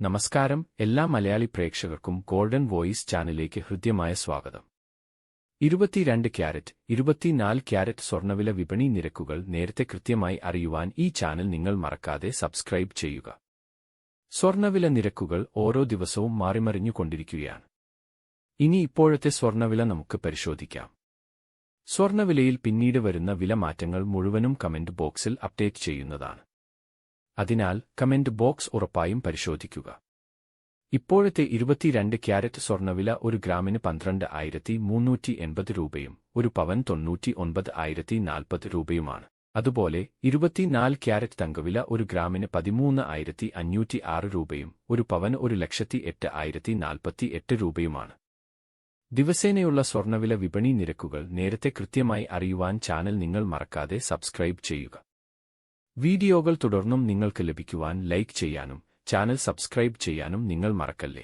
നമസ്കാരം എല്ലാ മലയാളി പ്രേക്ഷകർക്കും ഗോൾഡൻ വോയിസ് ചാനലിലേക്ക് ഹൃദ്യമായ സ്വാഗതം. ഇരുപത്തിരണ്ട് ക്യാരറ്റ് ഇരുപത്തിനാല് ക്യാരറ്റ് സ്വർണവില വിപണി നിരക്കുകൾ നേരത്തെ കൃത്യമായി അറിയുവാൻ ഈ ചാനൽ നിങ്ങൾ മറക്കാതെ സബ്സ്ക്രൈബ് ചെയ്യുക. സ്വർണവില നിരക്കുകൾ ഓരോ ദിവസവും മാറിമറിഞ്ഞുകൊണ്ടിരിക്കുകയാണ് ഇനി ഇപ്പോഴത്തെ സ്വർണവില നമുക്ക് പരിശോധിക്കാം. സ്വർണവിലയിൽ പിന്നീട് വരുന്ന വില മാറ്റങ്ങൾ മുഴുവനും കമന്റ് ബോക്സിൽ അപ്ഡേറ്റ് ചെയ്യുന്നതാണ്. അതിനാൽ കമന്റ് ബോക്സ് ഉറപ്പായും പരിശോധിക്കുക. ഇപ്പോഴത്തെ ഇരുപത്തിരണ്ട് ക്യാരറ്റ് സ്വർണവില ഒരു ഗ്രാമിന് പന്ത്രണ്ട് ആയിരത്തി മുന്നൂറ്റി എൺപത് രൂപയും ഒരു പവൻ തൊണ്ണൂറ്റി ഒൻപത് ആയിരത്തി നാൽപ്പത് രൂപയുമാണ്. അതുപോലെ ഇരുപത്തിനാല് ക്യാരറ്റ് തങ്കവില ഒരു ഗ്രാമിന് പതിമൂന്ന് ആയിരത്തി അഞ്ഞൂറ്റി ആറ് രൂപയും ഒരു പവൻ ഒരു ലക്ഷത്തി എട്ട് ആയിരത്തി നാൽപ്പത്തി എട്ട് രൂപയുമാണ്. ദിവസേനയുള്ള സ്വർണവില വിപണി നിരക്കുകൾ നേരത്തെ കൃത്യമായി അറിയുവാൻ ചാനൽ നിങ്ങൾ മറക്കാതെ സബ്സ്ക്രൈബ് ചെയ്യുക. വീഡിയോകൾ തുടർന്നും നിങ്ങൾക്ക് ലഭിക്കുവാൻ ലൈക്ക് ചെയ്യാനും ചാനൽ സബ്സ്ക്രൈബ് ചെയ്യാനും നിങ്ങൾ മറക്കല്ലേ.